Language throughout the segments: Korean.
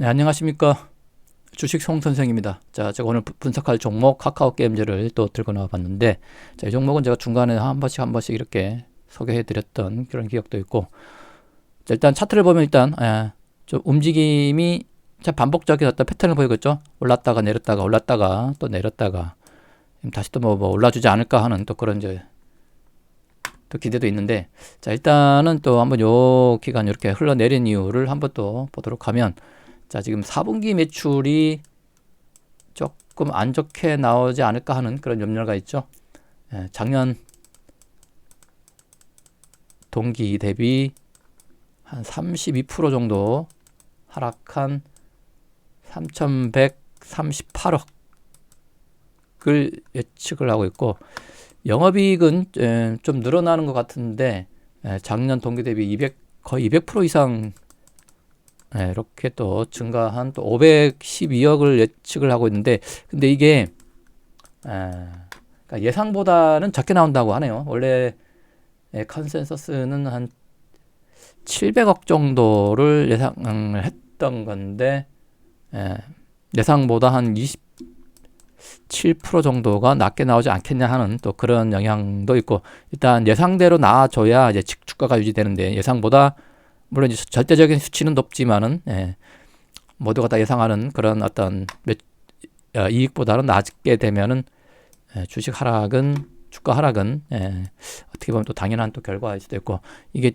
네, 안녕하십니까. 주식 송 선생입니다. 자, 제가 오늘 분석할 종목 카카오 게임즈를 또 들고 나와 봤는데, 자, 이 종목은 제가 중간에 한 번씩 한 번씩 이렇게 소개해 드렸던 그런 기억도 있고, 자, 일단 차트를 보면 일단, 예, 좀 움직임이 참 반복적인 어떤 패턴을 보이겠죠? 올랐다가 내렸다가 올랐다가 또 내렸다가, 다시 또 뭐, 뭐 올라주지 않을까 하는 또 그런 이제 또 기대도 있는데, 자, 일단은 또 한번 요 기간 이렇게 흘러내린 이유를 한번 또 보도록 하면, 자, 지금 4분기 매출이 조금 안 좋게 나오지 않을까 하는 그런 염려가 있죠. 예, 작년 동기 대비 한 32% 정도 하락한 3,138억을 예측을 하고 있고 영업이익은 예, 좀 늘어나는 것 같은데 예, 작년 동기 대비 200 거의 200% 이상 네, 이렇게 또 증가한 또 512억을 예측을 하고 있는데 근데 이게 에, 그러니까 예상보다는 적게 나온다고 하네요. 원래 예, 컨센서스는 한 700억 정도를 예상을 했던 건데 예, 예상보다 한 27% 정도가 낮게 나오지 않겠냐 하는 또 그런 영향도 있고 일단 예상대로 나와줘야 이제 주가가 유지되는데 예상보다 물론 이제 절대적인 수치는 높지만은 예, 모두가 다 예상하는 그런 어떤 몇, 어, 이익보다는 낮게 되면은 예, 주식 하락은 주가 하락은 예, 어떻게 보면 또 당연한 또 결과일 수도 있고 이게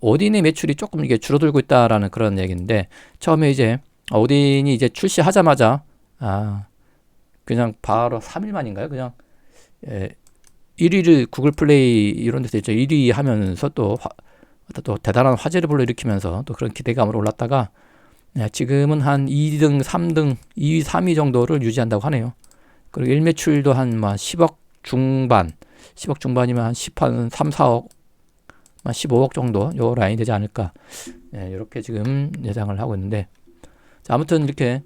오딘의 매출이 조금 이게 줄어들고 있다라는 그런 얘기인데 처음에 이제 오딘이 이제 출시하자마자 아 그냥 바로 3일 만인가요? 그냥 예, 1위를 구글 플레이 이런 데서 이제 1위 하면서 또 화, 또 대단한 화제를 불러일으키면서 또 그런 기대감으로 올랐다가 네, 지금은 한 2등, 3등, 2위, 3위 정도를 유지한다고 하네요. 그리고 일매출도 한 10억 중반, 10억 중반이면 한 10, 한 3, 4억, 한 15억 정도 요 라인이 되지 않을까. 네, 이렇게 지금 예상을 하고 있는데 자, 아무튼 이렇게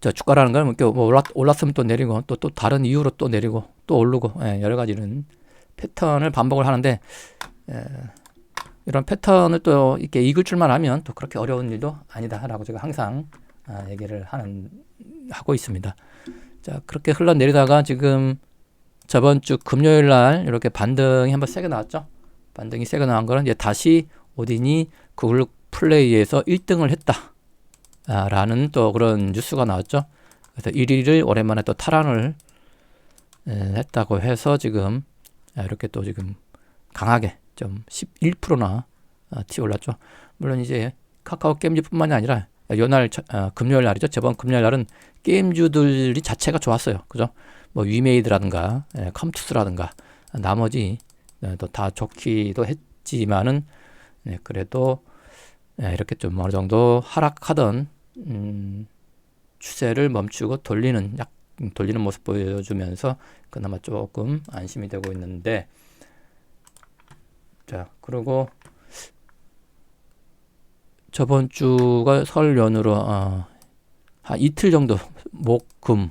저 주가라는 건 이렇게 뭐 올랐, 올랐으면 또 내리고 또, 또 다른 이유로 또 내리고 또 오르고 예, 여러 가지는 패턴을 반복을 하는데 에, 이런 패턴을 또 이렇게 읽을 줄만 하면 또 그렇게 어려운 일도 아니다라고 제가 항상 아, 얘기를 하는 하고 있습니다. 자 그렇게 흘러내리다가 지금 저번 주 금요일 날 이렇게 반등이 한번 세게 나왔죠. 반등이 세게 나온 거는 이제 다시 오딘이 구글 플레이에서 1등을 했다. 아, 라는 또 그런 뉴스가 나왔죠. 그래서 1위를 오랜만에 또 탈환을 에, 했다고 해서 지금 아, 이렇게 또 지금 강하게 좀 11%나 아, 튀올랐죠. 물론 이제 카카오 게임즈뿐만이 아니라 요날 어, 금요일 날이죠. 저번 금요일 날은 게임주들이 자체가 좋았어요. 그죠? 뭐 위메이드라든가 예, 컴투스라든가 나머지 예, 또다 좋기도 했지만은 네, 그래도 예, 이렇게 좀 어느 정도 하락하던 음, 추세를 멈추고 돌리는 약 돌리는 모습 보여주면서 그나마 조금 안심이 되고 있는데 자 그리고 저번 주가 설 연으로 어, 한 이틀 정도 목금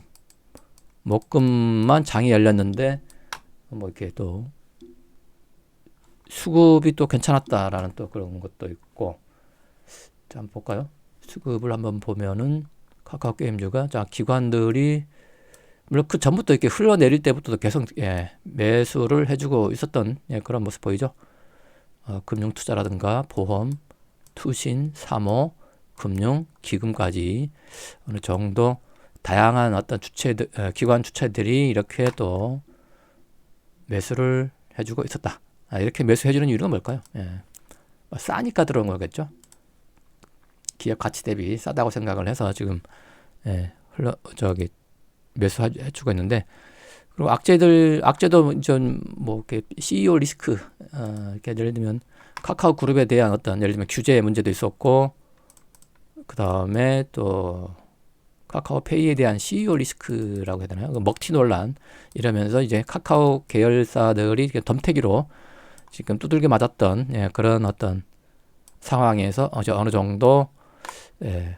목금만 장이 열렸는데 뭐 이렇게 또 수급이 또 괜찮았다라는 또 그런 것도 있고 자 한번 볼까요? 수급을 한번 보면은 카카오 게임즈가 자 기관들이 물론 그 전부터 이렇게 흘러내릴 때부터도 계속 예, 매수를 해주고 있었던 예, 그런 모습 보이죠. 어, 금융 투자라든가 보험, 투신, 사모, 금융, 기금까지 어느 정도 다양한 어떤 주체들, 어, 기관 주체들이 이렇게 또 매수를 해주고 있었다. 아, 이렇게 매수해주는 이유는 뭘까요? 예. 뭐 싸니까 들어온 거겠죠. 기업 가치 대비 싸다고 생각을 해서 지금 예, 흘러 저기 매수 해주고 있는데 그리고 악재들 악재도 전뭐 이렇게 CEO 리스크 어, 이렇게 예를 들면 카카오 그룹에 대한 어떤 예를 들면 규제 문제도 있었고 그 다음에 또 카카오페이에 대한 CEO 리스크라고 해야 되나요? 그 먹튀 논란 이러면서 이제 카카오 계열사들이 덤태기로 지금 두들겨 맞았던 예, 그런 어떤 상황에서 어느 정도 예,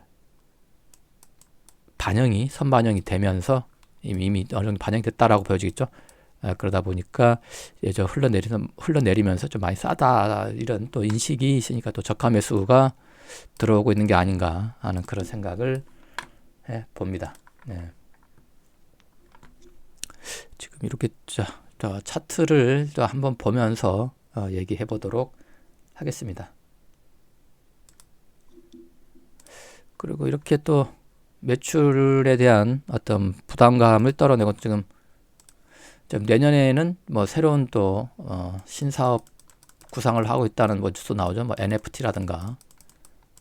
반영이 선반영이 되면서 이미, 어느 정도 반영이 됐다라고 보여지겠죠. 아, 그러다 보니까 이제 흘러내리면 흘러내리면서 좀 많이 싸다 이런 또 인식이 있으니까 또 저가 매수가 들어오고 있는 게 아닌가 하는 그런 생각을 해 봅니다. 네. 지금 이렇게 자, 자 차트를 또 한번 보면서 어, 얘기해 보도록 하겠습니다. 그리고 이렇게 또 매출에 대한 어떤 부담감을 떨어내고 지금 지금 내년에는 뭐 새로운 또 어, 신사업 구상을 하고 있다는 뭐 뉴스 나오죠. 뭐 NFT라든가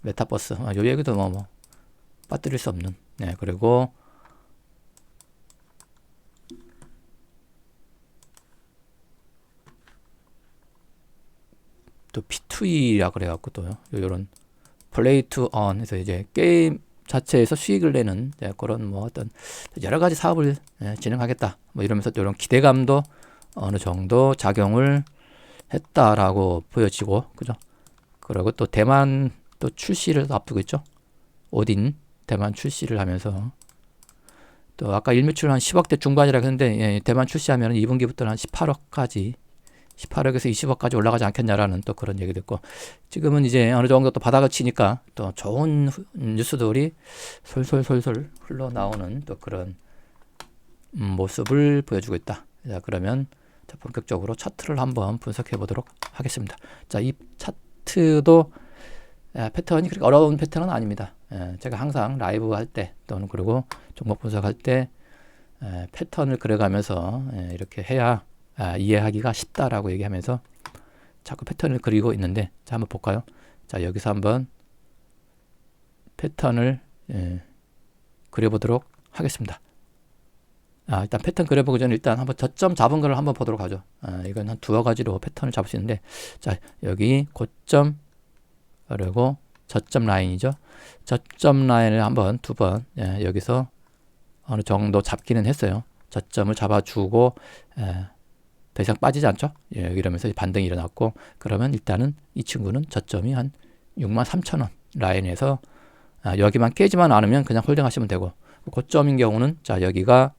메타버스 아, 요 얘기도 뭐, 뭐 빠뜨릴 수 없는. 네 그리고 또 P2E라 그래갖고 또요. 요런 플레이 투 해서 이제 게임 자체에서 수익을 내는 네, 그런 뭐 어떤 여러 가지 사업을 예, 진행하겠다. 뭐 이러면서 또 이런 기대감도 어느 정도 작용을 했다라고 보여지고 그죠? 그리고 또 대만 또 출시를 앞두고 있죠. 오딘 대만 출시를 하면서 또 아까 일매출 한 10억대 중반이라 했는데 예, 대만 출시하면 2분기부터는 한 18억까지 18억에서 20억까지 올라가지 않겠냐라는 또 그런 얘기도 있고 지금은 이제 어느 정도 또 바닥을 치니까 또 좋은 후- 뉴스들이 솔솔솔솔 흘러나오는 또 그런 음, 모습을 보여주고 있다. 자 그러면 자, 본격적으로 차트를 한번 분석해 보도록 하겠습니다. 자 이 차트도 에, 패턴이 그렇게 어려운 패턴은 아닙니다. 에, 제가 항상 라이브 할 때 또는 그리고 종목 분석할 때 에, 패턴을 그려가면서 에, 이렇게 해야 아, 이해하기가 쉽다라고 얘기하면서 자꾸 패턴을 그리고 있는데 자 한번 볼까요? 자 여기서 한번 패턴을 예, 그려보도록 하겠습니다. 아 일단 패턴 그려보기 전에 일단 한번 저점 잡은 거를 한번 보도록 하죠. 아, 이건 한 두어 가지로 패턴을 잡을 수 있는데 자 여기 고점 그리고 저점 라인이죠. 저점 라인을 한번 두 번 예, 여기서 어느 정도 잡기는 했어요. 저점을 잡아주고 예, 더 이상 빠지지 않죠? 예, 이러면서 반등이 일어났고 그러면 일단은 이 친구는 저점이 한 6만 3천 원 라인에서 아, 여기만 깨지만 않으면 그냥 홀딩하시면 되고 고점인 경우는 자 여기가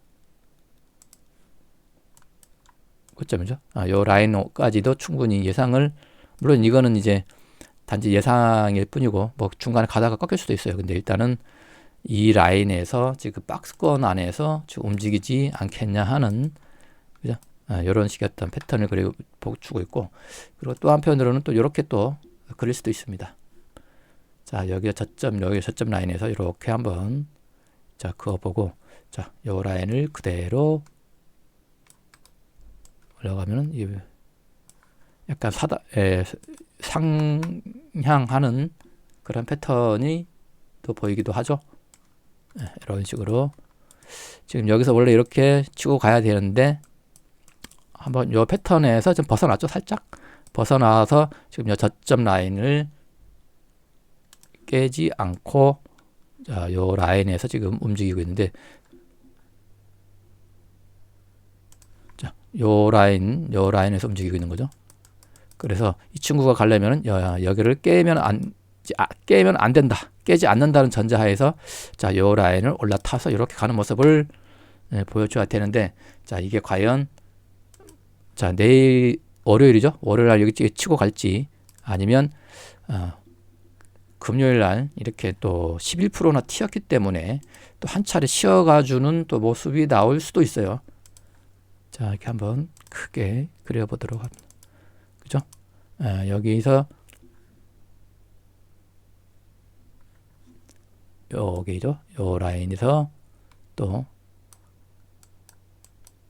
고점이죠. 아, 요 라인까지도 충분히 예상을 물론 이거는 이제 단지 예상일 뿐이고 뭐 중간에 가다가 꺾일 수도 있어요. 근데 일단은 이 라인에서 지금 박스권 안에서 지금 움직이지 않겠냐 하는 그죠? 아, 이런 식의 어떤 패턴을 그리고 보여주고 있고 그리고 또 한편으로는 또 이렇게 또 그릴 수도 있습니다. 자 여기가 저점 여기 저점 라인에서 이렇게 한번 자 그어보고 자요 라인을 그대로 올라가면은 이 약간 사다 에, 상향하는 그런 패턴이 또 보이기도 하죠. 예, 이런 식으로 지금 여기서 원래 이렇게 치고 가야 되는데 한번 요 패턴에서 좀 벗어났죠 살짝 벗어나서 지금 요 저점 라인을 깨지 않고 자, 요 라인에서 지금 움직이고 있는데 자, 요 라인 요 라인에서 움직이고 있는 거죠. 그래서 이 친구가 가려면은 여, 여기를 깨면 안 아, 깨면 안 된다. 깨지 않는다는 전제하에서 자, 요 라인을 올라타서 이렇게 가는 모습을 예, 보여줘야 되는데 자, 이게 과연 자 내일 월요일이죠. 월요일 날 여기 찌- 치고 갈지 아니면 어, 금요일 날 이렇게 또 11%나 튀었기 때문에 또 한 차례 쉬어가 주는 또 모습이 나올 수도 있어요. 자 이렇게 한번 크게 그려 보도록 합니다. 그죠? 아, 여기서 여기죠. 요 라인에서 또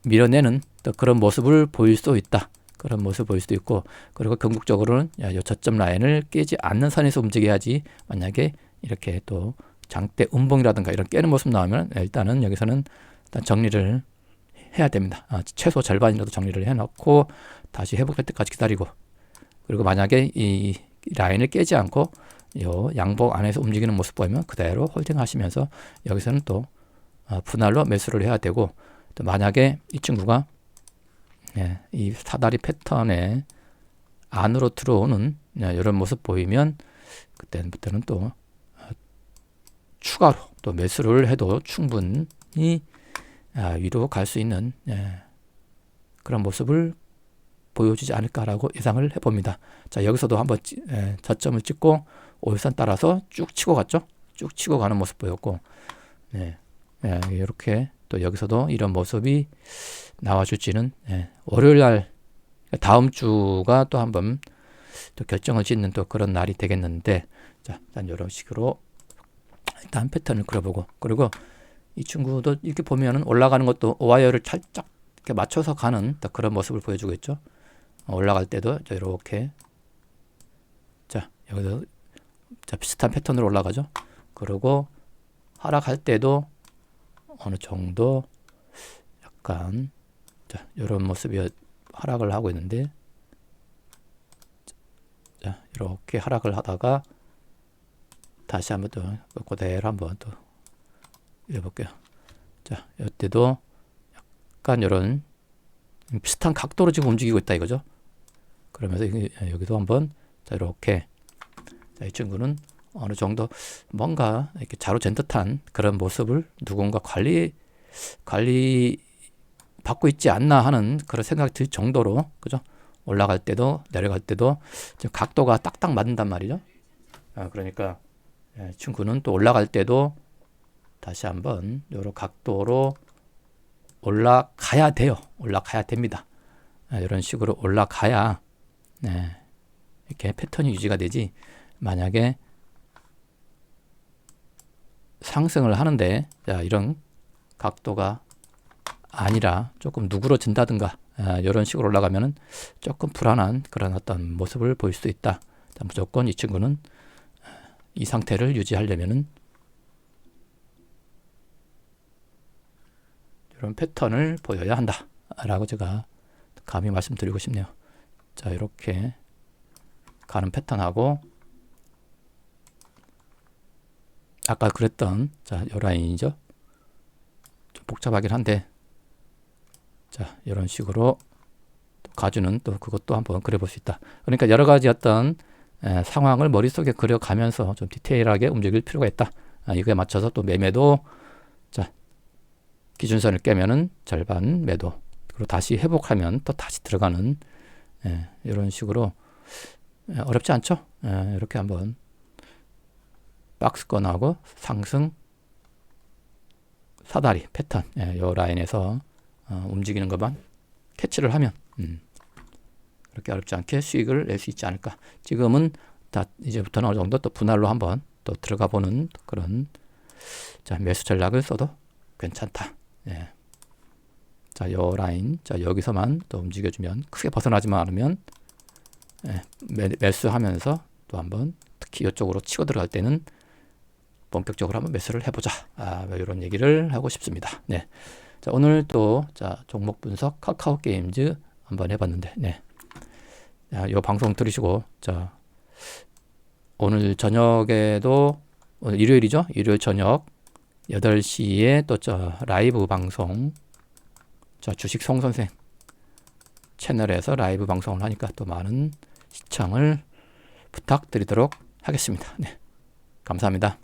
밀어내는 또 그런 모습을 보일 수 있다. 그런 모습을 보일 수도 있고 그리고 궁극적으로는 야, 요 저점 라인을 깨지 않는 선에서 움직여야지 만약에 이렇게 또 장대 음봉이라든가 이런 깨는 모습 나오면 일단은 여기서는 일단 정리를 해야 됩니다. 아, 최소 절반이라도 정리를 해놓고 다시 회복할 때까지 기다리고 그리고 만약에 이 라인을 깨지 않고 요 양복 안에서 움직이는 모습 보이면 그대로 홀딩하시면서 여기서는 또 아, 분할로 매수를 해야 되고 또 만약에 이 친구가 예, 이 사다리 패턴에 안으로 들어오는 예, 이런 모습 보이면 그때부터는 또 아, 추가로 또 매수를 해도 충분히 아, 위로 갈 수 있는 예, 그런 모습을 보여주지 않을까라고 예상을 해봅니다. 자 여기서도 한번 저점을 찍고 5일선 따라서 쭉 치고 갔죠. 쭉 치고 가는 모습 보였고, 네, 예, 이렇게 또 여기서도 이런 모습이 나와줄지는 예, 월요일 날 다음 주가 또 한번 또 결정을 짓는 또 그런 날이 되겠는데, 자, 일단 이런 식으로 일단 패턴을 그려보고, 그리고 이 친구도 이렇게 보면은 올라가는 것도 와이어를 살짝 이렇게 맞춰서 가는 또 그런 모습을 보여주고 있죠. 어, 올라갈 때도 자, 이렇게 자 여기서 자 비슷한 패턴으로 올라가죠. 그리고 하락할 때도 어느 정도 약간 자 이런 모습이 하락을 하고 있는데 자 이렇게 하락을 하다가 다시 한번 또 그대로 한번 또 해볼게요. 자 이때도 약간 이런 비슷한 각도로 지금 움직이고 있다 이거죠. 그러면서 여기- 여기도 한번 자 이렇게 자, 이 친구는 어느 정도 뭔가 이렇게 자로 잰 듯한 그런 모습을 누군가 관리 관리 받고 있지 않나 하는 그런 생각이 들 정도로 그죠? 올라갈 때도 내려갈 때도 지금 각도가 딱딱 맞는단 말이죠. 아, 그러니까 예, 친구는 또 올라갈 때도 다시 한번 요런 각도로 올라가야 돼요. 올라가야 됩니다. 아, 이런 식으로 올라가야 네, 이렇게 패턴이 유지가 되지. 만약에 상승을 하는데 자, 이런 각도가 아니라 조금 누그러진다든가 아, 이런 식으로 올라가면은 조금 불안한 그런 어떤 모습을 보일 수 있다. 자, 무조건 이 친구는 이 상태를 유지하려면은 이런 패턴을 보여야 한다 라고 제가 감히 말씀드리고 싶네요. 자 이렇게 가는 패턴하고 아까 그랬던 자 요 라인이죠. 좀 복잡하긴 한데 자 이런 식으로 또 가주는 또 그것도 한번 그려볼 수 있다. 그러니까 여러 가지 어떤 에, 상황을 머릿속에 그려가면서 좀 디테일하게 움직일 필요가 있다. 아, 이거에 맞춰서 또 매매도 자 기준선을 깨면은 절반 매도 그리고 다시 회복하면 또 다시 들어가는 예, 이런 식으로 예, 어렵지 않죠? 예, 이렇게 한번 박스권하고 상승 사다리 패턴 예, 요 라인에서 어, 움직이는 것만 캐치를 하면 음, 그렇게 어렵지 않게 수익을 낼 수 있지 않을까. 지금은 다 이제부터는 어느 정도 또 분할로 한번 또 들어가 보는 그런 자 매수 전략을 써도 괜찮다. 예. 자, 요 라인, 자 여기서만 또 움직여주면 크게 벗어나지만 않으면 예, 매, 매수하면서 또 한번 특히 이쪽으로 치고 들어갈 때는 본격적으로 한번 매수를 해보자. 아, 뭐 이런 얘기를 하고 싶습니다. 네. 자, 오늘 또 자, 종목 분석 카카오 게임즈 한번 해봤는데, 네. 자, 요 방송 들으시고, 자, 오늘 저녁에도 오늘 일요일이죠? 일요일 저녁 8시에 또 저 라이브 방송 자 주식 송 선생 채널에서 라이브 방송을 하니까 또 많은 시청을 부탁드리도록 하겠습니다. 네. 감사합니다.